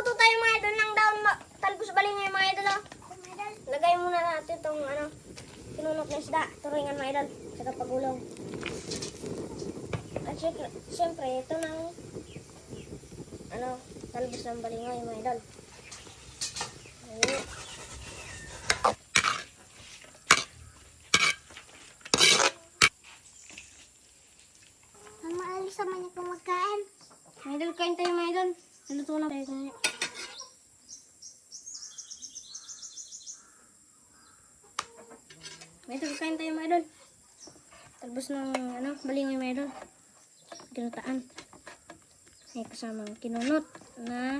Magluto tayo mga idol ng daon talbos balingoy mga idol. Oh. Lagay muna natin itong ano, kinunok na isda. Turingan mga idol. Sa pagulong. At syempre, syempre ito ng ano, talbos ng balingoy mga idol. Ayun. Mama, alis naman niya kung magkain. Mga idol, kain tayo mga idol. Naluto na tayo ngayon. Mga idol, kain tayo mga idol. Talbos ng ano, balingoy mga idol. Ginutaan. May kasamang kinunot na